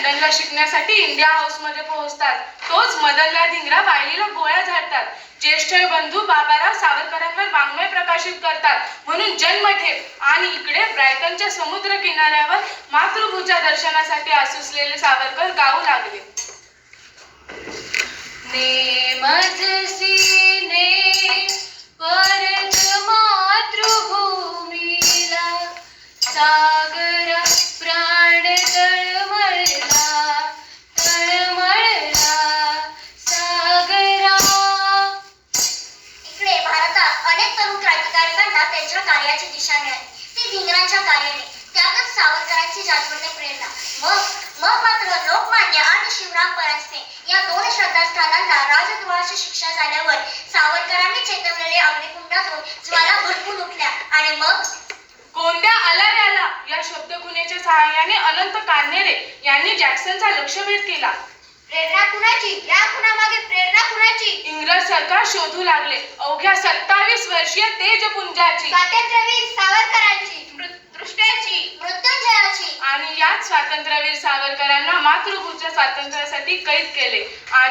शिकण्यासाठी इंडिया हाऊसमध्ये पोहोचतात. तोच मदनलाल धिंगरा वायलीला गोळ्या झाडतात. ज्येष्ठ बंधू बाबाराव सावरकरांवर वाङ्मय प्रकाशित करतात. म्हणून जन्मठेप आणि इकडे ब्रायटनच्या समुद्र किनाऱ्यावर मातृभूच्या दर्शनासाठी आसुसलेले सावरकर गाऊ लागले. नेमजसी ने परत मातृभूमीला सागर अनेक तरुण क्रांतिकारकांना त्यांच्या कार्याची दिशा मिळाली. ती धिंगरांच्या कार्याने त्यातच सावरकरांची जाज्वल्य प्रेरणा. मग मग मात्र लोकमान्य आणि शिवराम परांजपे या दोन श्रद्धास्थानांना राजद्रोहाची शिक्षा झाल्यावर सावरकरांनी चेतवलेले अग्निकुंडातून ज्वाला भडकून उठल्या. आणि मग? कोणत्या आलाऱ्याला या शब्दखुनेच्या सहाय्याने अनंत कान्हेरे यांनी जॅक्सनचा लक्षभेद केला. प्रेरणा कुणाची? या कुणाची सरकार शोधू लागले. अवघ्या सत्तावीस वर्षीय तेजपुंजाची स्वातंत्र्यवीर सावरकरांची दृष्ट्याची मृत्युंजयाची. आणि याच स्वातंत्र्यवीर सावरकरांना मातृभूच्या स्वातंत्र्यासाठी कैद केले. आणि